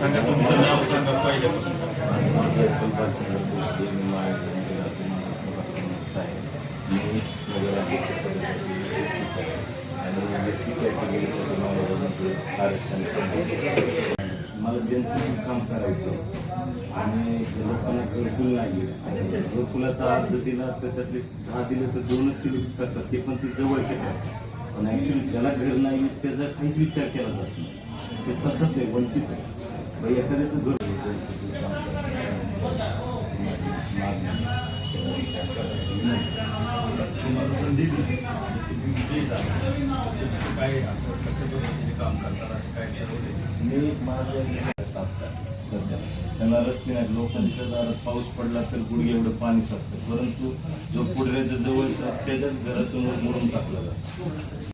सांगा तुमचं नाव सांगा पहिल्यापासून. मी नगराध्यक्ष पदासाठी इच्छुक आहे आणि एस सी कॅटेगरीच्या समारोहामध्ये आरक्षण मला जनतेचं काम करायचं आणि लोकांना घरकुल नाही आहे घरकुलाचा अर्ज दिला तर त्यातले दहा दिले तर दोनच सिलेक्ट करतात ते पण ते जवळचे करतात. पण ॲक्च्युली ज्याला घर नाही त्याचा काहीच विचार केला जात नाही. ते तसंच आहे वंचित आहे. बाई एखाद्याचं घर जनतेचं तुम्हाला संधी तुम्ही दिली काय असं कसं पद्धतीने काम करतात असं काय ठरवले मी माझं सध्या त्यांना रस्ते नाहीत लोकांच्या दारात पाऊस पडला तर गुडघे एवढं पाणी साचतं परंतु जो पुढऱ्याच्या जवळचा त्याच्याच घरासमोर मोडून टाकला जातो